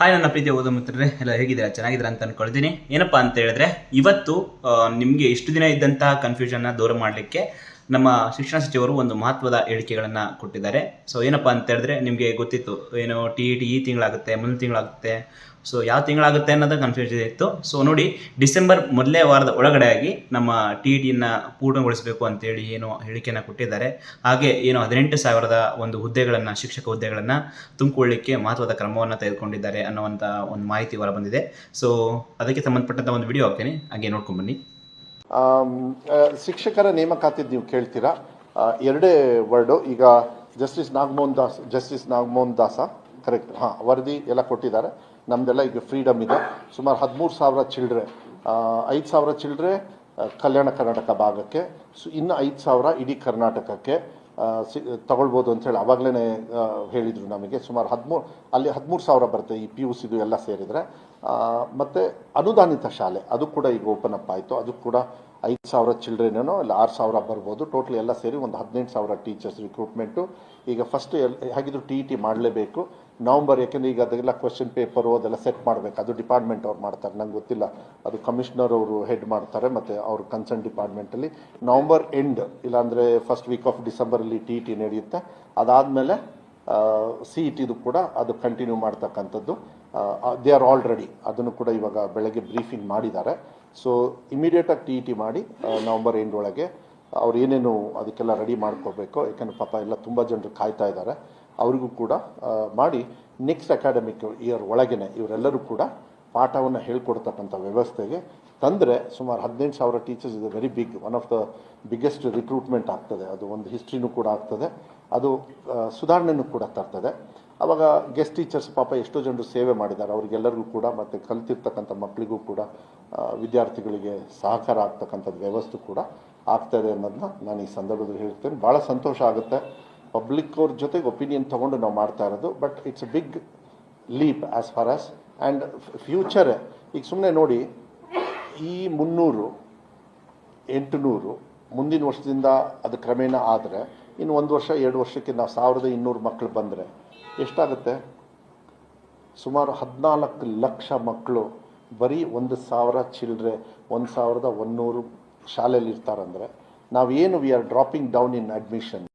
Hi ನನ್ನ ಪ್ರೀತಿಯ ಓದೋ ಮಿತ್ರರೇ, ಎಲ್ಲ ಹೇಗಿದ್ದೀರಾ? ಚೆನ್ನಾಗಿದ್ದೀರಾ ಅಂತ ಅನ್ಕೊಳ್ತೀನಿ. ಏನಪ್ಪಾ ಅಂತ ಹೇಳಿದ್ರೆ, ಇವತ್ತು ನಿಮಗೆ ಇಷ್ಟು ದಿನ ಇದ್ದಂತಹ ಕನ್ಫ್ಯೂಷನ್ನ ದೂರ ಮಾಡಲಿಕ್ಕೆ ನಮ್ಮ ಶಿಕ್ಷಣ ಸಚಿವರು ಒಂದು ಮಹತ್ವದ ಹೇಳಿಕೆಗಳನ್ನು ಕೊಟ್ಟಿದ್ದಾರೆ. ಸೊ ಏನಪ್ಪ ಅಂತ ಹೇಳಿದ್ರೆ ನಿಮಗೆ ಗೊತ್ತಿತ್ತು ಏನು ಟಿ ಇ ಟಿ ಈ ತಿಂಗಳಾಗುತ್ತೆ ಮುಂದಿನ ತಿಂಗಳಾಗುತ್ತೆ ಸೊ ಯಾವ ತಿಂಗಳಾಗುತ್ತೆ ಅನ್ನೋದು ಕನ್ಫ್ಯೂಷನ್ ಇತ್ತು. ಸೊ ನೋಡಿ ಡಿಸೆಂಬರ್ ಮೊದಲೇ ವಾರದ ಒಳಗಡೆಯಾಗಿ ನಮ್ಮ ಟಿ ಇ ಟಿನ ಪೂರ್ಣಗೊಳಿಸಬೇಕು ಅಂತೇಳಿ ಏನು ಹೇಳಿಕೆಯನ್ನು ಕೊಟ್ಟಿದ್ದಾರೆ. ಹಾಗೆ ಏನು ಹದಿನೆಂಟು ಸಾವಿರದ ಒಂದು ಹುದ್ದೆಗಳನ್ನು ಶಿಕ್ಷಕ ಹುದ್ದೆಗಳನ್ನು ತುಂಬಿಕೊಳ್ಳಿಕ್ಕೆ ಮಹತ್ವದ ಕ್ರಮವನ್ನು ತೆಗೆದುಕೊಂಡಿದ್ದಾರೆ ಅನ್ನುವಂಥ ಒಂದು ಮಾಹಿತಿ ಹೊರ ಬಂದಿದೆ ಸೊ ಅದಕ್ಕೆ ಸಂಬಂಧಪಟ್ಟಂಥ ಒಂದು ವಿಡಿಯೋ ಹಾಕ್ತೀನಿ. ಹಾಗೆ ನೋಡ್ಕೊಂಡು ಬನ್ನಿ. ಆಮ್, ಆ, ಶಿಕ್ಷಕರ ನೇಮಕಾತಿದ್ದು ನೀವು ಕೇಳ್ತೀರಾ? ಎರಡೇ ವರ್ಡು. ಈಗ justice Nagamohan Das, justice Nagamohan Das correct ಹಾಂ, ವರದಿ ಎಲ್ಲ ಕೊಟ್ಟಿದ್ದಾರೆ. ನಮ್ಮದೆಲ್ಲ ಈಗ ಫ್ರೀಡಮ್ ಇದೆ. ಸುಮಾರು ಹದಿಮೂರು ಸಾವಿರ ಚಿಲ್ಡ್ರೆ. ಐದು ಸಾವಿರ ಚಿಲ್ಡ್ರೆ ಕಲ್ಯಾಣ ಕರ್ನಾಟಕ ಭಾಗಕ್ಕೆ. ಸೊ, ಇನ್ನು ಐದು ಸಾವಿರ ಇಡೀ ಕರ್ನಾಟಕಕ್ಕೆ. ಆ, ಅಂತ ಹೇಳಿ ಅವಾಗಲೇ ಹೇಳಿದರು ನಮಗೆ. ಸುಮಾರು ಹದಿಮೂರು ಅಲ್ಲಿ ಹದಿಮೂರು ಸಾವಿರ ಬರುತ್ತೆ ಈ ಪಿ ಯು ಸಿದು ಎಲ್ಲ ಸೇರಿದರೆ. ಮತ್ತು ಅನುದಾನಿತ ಶಾಲೆ ಅದು ಕೂಡ ಈಗ ಓಪನ್ ಅಪ್ ಆಯಿತು. ಅದು ಕೂಡ ಐದು ಸಾವಿರ ಚಿಲ್ಡ್ರೇನೇನೋ ಇಲ್ಲ ಆರು ಸಾವಿರ ಬರ್ಬೋದು. ಟೋಟಲ್ ಎಲ್ಲ ಸೇರಿ ಒಂದು ಹದಿನೆಂಟು ಸಾವಿರ ಟೀಚರ್ಸ್ ರಿಕ್ರೂಟ್ಮೆಂಟು ಈಗ ಫಸ್ಟ್ ಎಲ್, ಹೇಗಿದ್ರು ಟಿ ಇ ಟಿ ಮಾಡಲೇಬೇಕು. ನವಂಬರ್ ಯಾಕೆಂದರೆ ಈಗ ಅದೆಲ್ಲ ಕ್ವೆಶನ್ ಪೇಪರು ಅದೆಲ್ಲ ಸೆಟ್ ಮಾಡಬೇಕು. ಅದು ಡಿಪಾರ್ಟ್ಮೆಂಟ್ ಅವ್ರು ಮಾಡ್ತಾರೆ. ನಂಗೆ ಗೊತ್ತಿಲ್ಲ. ಅದು ಕಮಿಷನರ್ ಅವರು ಹೆಡ್ ಮಾಡ್ತಾರೆ, ಮತ್ತು ಅವ್ರ ಕನ್ಸರ್ನ್ ಡಿಪಾರ್ಟ್ಮೆಂಟಲ್ಲಿ ನವಂಬರ್ ಎಂಡ್ ಇಲ್ಲಾಂದರೆ ಫಸ್ಟ್ ವೀಕ್ ಆಫ್ ಡಿಸೆಂಬರಲ್ಲಿ ಟಿ ಇ ಟಿ ನಡೆಯುತ್ತೆ. ಅದಾದಮೇಲೆ ಸಿ ಇ ಟಿದು ಕೂಡ ಅದು ಕಂಟಿನ್ಯೂ ಮಾಡ್ತಕ್ಕಂಥದ್ದು. ದೇ ಆರ್ ಆಲ್ ರೆಡಿ ಅದನ್ನು ಕೂಡ ಇವಾಗ ಬೆಳಗ್ಗೆ ಬ್ರೀಫಿಂಗ್ ಮಾಡಿದ್ದಾರೆ. ಸೊ ಇಮಿಡಿಯೇಟಾಗಿ ಟಿ ಇ ಟಿ ಮಾಡಿ ನವಂಬರ್ ಒಳಗೆ ಅವ್ರು ಏನೇನು ಅದಕ್ಕೆಲ್ಲ ರೆಡಿ ಮಾಡ್ಕೋಬೇಕು, ಯಾಕಂದ್ರೆ ಪಾಪ ಎಲ್ಲ ತುಂಬ ಜನರು ಕಾಯ್ತಾ ಇದ್ದಾರೆ, ಅವರಿಗೂ ಕೂಡ ಮಾಡಿ ನೆಕ್ಸ್ಟ್ ಅಕಾಡೆಮಿಕ್ ಇಯರ್ ಒಳಗೇನೆ ಇವರೆಲ್ಲರೂ ಕೂಡ ಪಾಠವನ್ನು ಹೇಳ್ಕೊಡ್ತಕ್ಕಂಥ ವ್ಯವಸ್ಥೆಗೆ ತಂದರೆ ಸುಮಾರು ಹದಿನೆಂಟು ಸಾವಿರ ಟೀಚರ್ಸ್ ಇದೆ very big one of the biggest recruitment ಆಗ್ತದೆ. ಅದು ಒಂದು ಹಿಸ್ಟ್ರಿನೂ ಕೂಡ ಆಗ್ತದೆ. ಅದು ಸುಧಾರಣೆನೂ ಕೂಡ ತರ್ತದೆ. ಆವಾಗ ಗೆಸ್ಟ್ ಟೀಚರ್ಸ್ ಪಾಪ ಎಷ್ಟೋ ಜನರು ಸೇವೆ ಮಾಡಿದ್ದಾರೆ. ಅವ್ರಿಗೆಲ್ಲರಿಗೂ ಕೂಡ ಮತ್ತು ಕಲಿತಿರ್ತಕ್ಕಂಥ ಮಕ್ಕಳಿಗೂ ಕೂಡ ವಿದ್ಯಾರ್ಥಿಗಳಿಗೆ ಸಹಕಾರ ಆಗ್ತಕ್ಕಂಥದ್ದು ವ್ಯವಸ್ಥೆ ಕೂಡ ಆಗ್ತದೆ ಅನ್ನೋದನ್ನ ನಾನು ಈ ಸಂದರ್ಭದಲ್ಲಿ ಹೇಳ್ತೇನೆ ಭಾಳ ಸಂತೋಷ ಆಗುತ್ತೆ. ಪಬ್ಲಿಕ್ ಅವ್ರ ಜೊತೆಗೆ ಒಪಿನಿಯನ್ ತೊಗೊಂಡು ನಾವು ಮಾಡ್ತಾ ಇರೋದು but it's a big leap as far as and future ಈಗ ಸುಮ್ಮನೆ ನೋಡಿ, ಈ ಮುನ್ನೂರು, ಎಂಟುನೂರು ಮುಂದಿನ ವರ್ಷದಿಂದ ಅದು ಕ್ರಮೇಣ ಆದರೆ, ಇನ್ನು ಒಂದು ವರ್ಷ, ಎರಡು ವರ್ಷಕ್ಕೆ ನಾವು ಸಾವಿರದ ಇನ್ನೂರು ಮಕ್ಕಳು ಬಂದರೆ ಎಷ್ಟಾಗುತ್ತೆ? ಸುಮಾರು ಹದಿನಾಲ್ಕು ಲಕ್ಷ ಮಕ್ಕಳು ಬರೀ ಒಂದು ಸಾವಿರ ಚಿಲ್ಡ್ರೆ, ಒಂದು ಸಾವಿರದ ಒನ್ನೂರು ಶಾಲೆಯಲ್ಲಿ ಇರ್ತಾರಂದರೆ ನಾವೇನು we are dropping down in admission